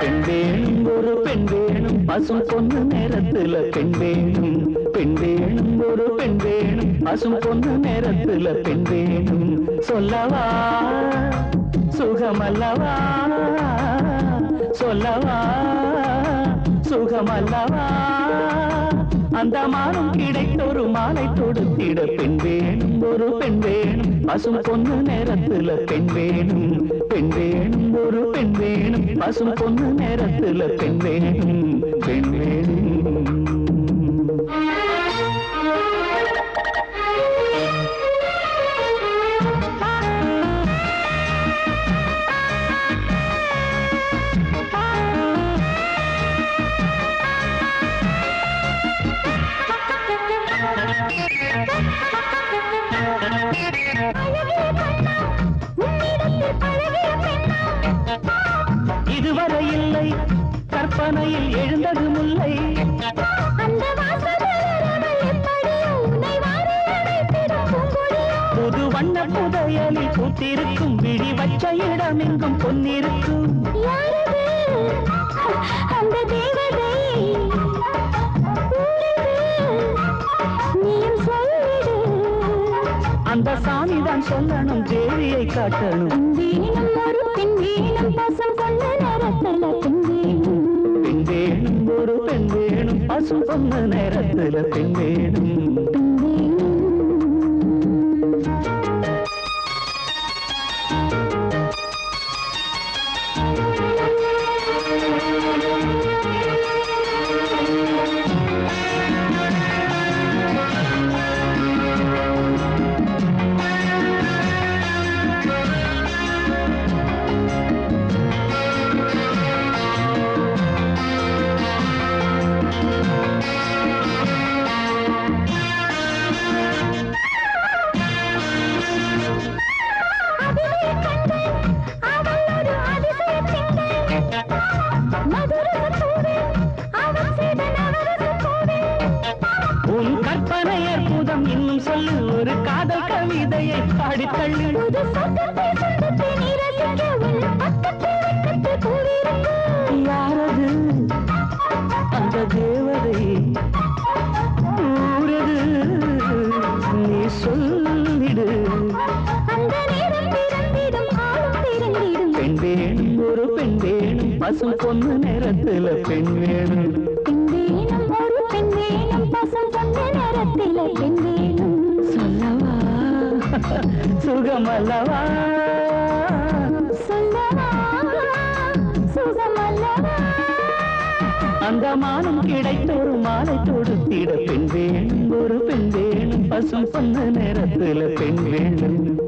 பெண் வேணும் ஒரு பெண் வேணும் பசும் பொண்ணு நேரத்துல பெண் வேணும் பெண் வேணும் ஒரு பெண் வேணும் பசும் பொண்ணு நேரத்துல பெண் வேணும் சொல்லவா? சுகமல்லவா? சொல்லவா? சுகமல்லவா? அந்த மானம் கிடைத்த ஒரு மாலை தொடுத்திட பெண் வேணும் ஒரு பெண் வேணும். பசும் பொண்ணு நேரத்துல பெண் வேணும். பெண் வேணும் ஒரு பெண் வேணும். பசும் பொண்ணு நேரத்துல பெண் வேணும். பெண் வேணும். கற்பனையில் எழுந்தது முல்லை. புது வண்ண புதையலில் பூத்திருக்கும் விழி வச்ச இடமெங்கும் பொன்னிருக்கும் அந்த தேவதை அந்த சாமிதான் சொல்லணும் தேவியை காட்டணும். வேணும் பசு பொண்ணு உன் கற்பனை அற்புதம் இன்னும் சொல்லு ஒரு காதல் கவிதையை பாடித்தள்ளு யாரது? அந்த தேவதை. ஊரது? நீ சொல்லிடு. பெண் வேணும் ஒரு பெண் வேணும். பசு பொண்ணு நேரத்துல பெண் வேணும். பெண் வேணும் பசம் கொண்ட நேரத்தில் பெண் வேணும் சொல்லவா? சுகமல்லவா? சொல்லவா? சுகமல்லவா? அந்த மானம் கிடைத்த ஒரு மாலை தொடுத்திட பெண் வேணும். ஒரு பெண் வேணும். பசும் பொண்ணு நேரத்துல பெண் வேணும்.